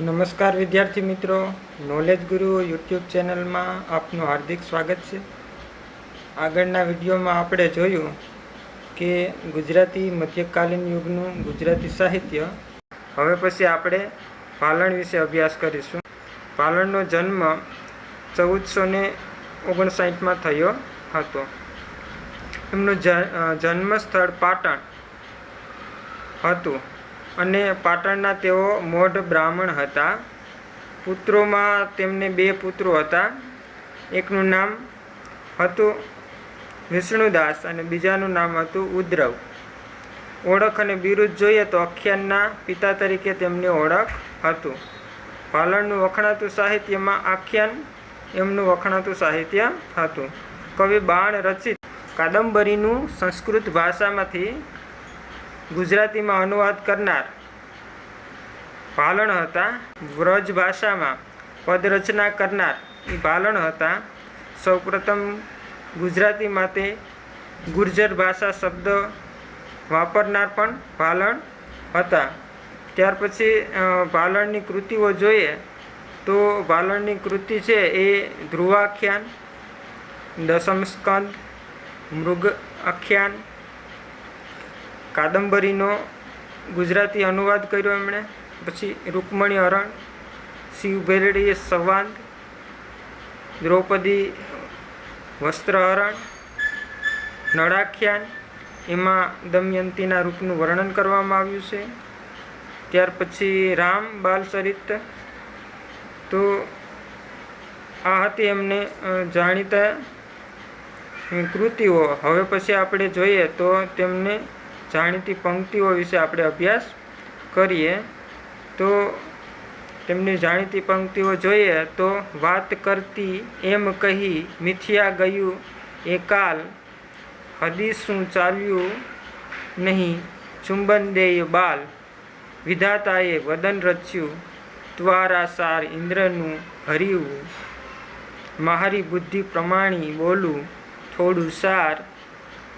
નમસ્કાર વિદ્યાર્થી મિત્રો. નોલેજ ગુરુ યુટ્યુબ ચેનલમાં આપનું હાર્દિક સ્વાગત છે. આગળના વિડીયોમાં આપણે જોયું કે ગુજરાતી મધ્યકાલીન યુગનું ગુજરાતી સાહિત્ય. હવે પછી આપણે પાલણ વિશે અભ્યાસ કરીશું. પાલણનો જન્મ ચૌદસો ને ઓગણસાઠમાં થયો હતો. એમનું જન્મ સ્થળ પાટણ હતું. અને પાટણના તેઓ મોઢ બ્રાહ્મણ હતા. પુત્રોમાં તેમને બે પુત્રો હતા. એકનું નામ હતું વિષ્ણુદાસ અને બીજાનું નામ હતું ઉદ્રવ. ઓળખ અને બિરુદ જોઈએ તો અખ્યાનના પિતા તરીકે તેમની ઓળખ હતું. પાલણનું વખણાતું સાહિત્યમાં આખ્યાન એમનું વખણાતું સાહિત્ય હતું. કવિ બાણ રચિત કાદંબરીનું સંસ્કૃત ભાષામાંથી ગુજરાતીમાં અનુવાદ કરનાર ભાલણ હતા વ્રજ ભાષામાં પદરચના કરનાર. એ ભાલણ હતા. સૌપ્રથમ ગુજરાતી માટે ગુર્જર ભાષા શબ્દ વાપરનાર પણ ભાલણ હતા. ત્યાર પછી ભાલણની કૃતિઓ જોઈએ તો ભાલણની કૃતિ છે એ ધ્રુવાખ્યાન દસમ સ્કંદ મૃગ આખ્યાન કાદંબરીનો ગુજરાતી અનુવાદ કર્યો એમણે. પછી રૂકમણી હરણ, શિવ ભેરડીએ સંવાદ, દ્રૌપદી વસ્ત્રહરણ નળાખ્યાન, એમાં દમયંતીના રૂપનું વર્ણન કરવામાં આવ્યું છે. ત્યાર પછી રામ બાલચરિત તો આ હતી એમને જાણીતા કૃતિઓ. હવે પછી આપણે જોઈએ તો તેમને જાણીતી પંક્તિઓ વિશે આપણે અભ્યાસ કરીએ, તો તેમની જાણીતી પંક્તિઓ જોઈએ તો, વાત કરતી એમ કહી મિથ્યા ગયું એ કાલ, હદીસું ચાલ્યું નહીં, ચુંબન દેય બાલ, વિધાતાએ વદન રચ્યું ત્વારા સાર ઇન્દ્રનું હરિવું મારી બુદ્ધિ પ્રમાણી બોલું, થોડું સાર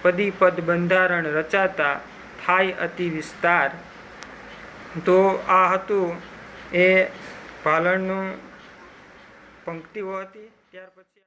પદી પદ બંધારણ રચાતા થાય અતિ વિસ્તાર. તો આ હતું એ પાલણનું પંક્તિઓ હતી. ત્યાર પછી